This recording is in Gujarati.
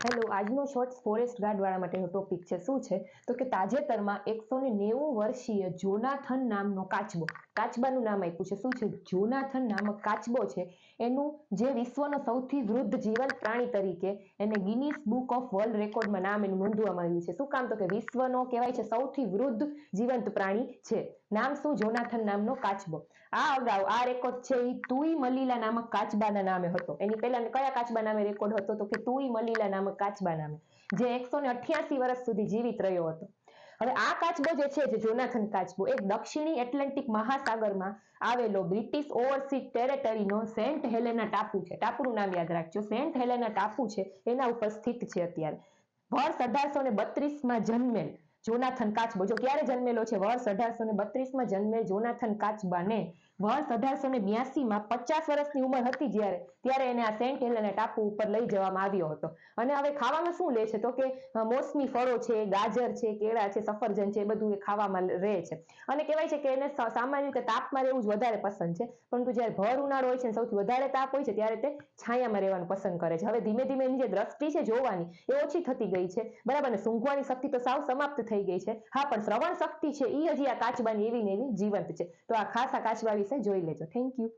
હેલો, આજનો શોર્ટ્સ ફોરેસ્ટ ગાર્ડ વાળા માટેનો ટોપિક છે. શું છે? તો કે તાજેતરમાં એકસો ને નેવું વર્ષીય જોનાથન નામનો કાચબો, કાચબાનું નામ આપ્યું છે. શું છે? જોનાથન નામક કાચબો છે. એનું જે વિશ્વનો સૌથી વૃદ્ધ જીવંત પ્રાણી તરીકે એને ગિનિસ બુક ઓફ વર્લ્ડ રેકોર્ડમાં નામ એનું નોંધવામાં આવ્યું છે. શું કામ? તો કે વિશ્વનો કહેવાય છે સૌથી વૃદ્ધ જીવંત પ્રાણી છે. નામ શું? જોનાથન નામનો કાચબો. આ અગાઉ આ રેકોર્ડ છે એ તુઈ મલીલા નામક કાચબાના નામે હતો. એની પહેલા કયા કાચબા નામે રેકોર્ડ હતો? તો કે તુઈ મલીલા નામક કાચબા નામે જે એકસો ને અઠ્યાસી વર્ષ સુધી જીવિત રહ્યો હતો. હવે આ કાચબો જે છે જે જોનાથન કાચબો, એક દક્ષિણી એટલાન્ટિક મહાસાગરમાં આવેલો બ્રિટિશ ઓવરસી ટેરેટરીનો સેન્ટ હેલેના ટાપુ છે. ટાપુનું નામ યાદ રાખજો. સેન્ટ હેલેના ટાપુ છે. એના ઉપર સ્થિત છે અત્યારે. વર્ષ અઢારસો ને બત્રીસમાં જન્મેલ જોનાથન કાચબો જો ક્યારે જન્મેલો છે? વર્ષ અઢારસો ને બત્રીસમાં જન્મેલ જોનાથન કાચબાને વર્ષ અઢારસો ને બ્યાસીમાં પચાસ વર્ષની ઉંમર હતી જ્યારે. ત્યારે એને આ સેન્ટ હેલેના ટાપુ ઉપર લઈ જવામાં આવ્યો હતો. અને હવે ખાવામાં શું લે છે? તો કે મોસમી ફળો છે, ગાજર છે, કેળા છે, સફરજન છે, એ બધું એ ખાવામાં રહે છે. અને કહેવાય છે કે એને સામાન્ય રીતે તાપમાં રહેવું જ વધારે પસંદ છે. પરંતુ જ્યારે ભર ઉનાળો હોય છે સૌથી વધારે તાપ હોય છે, ત્યારે તે છાયામાં રહેવાનું પસંદ કરે છે. હવે ધીમે ધીમે એની જે દ્રષ્ટિ છે જોવાની, એ ઓછી થતી ગઈ છે. બરાબર ને? સૂંઘવાની શક્તિ તો સાવ સમાપ્ત થઈ ગઈ છે. હા, પણ શ્રવણ શક્તિ છે એ હજી આ કાચબાની એવી ને એવી જીવંત છે. તો આ ખાસ આ કાચબા વિશે જોઈ લેજો. Thank you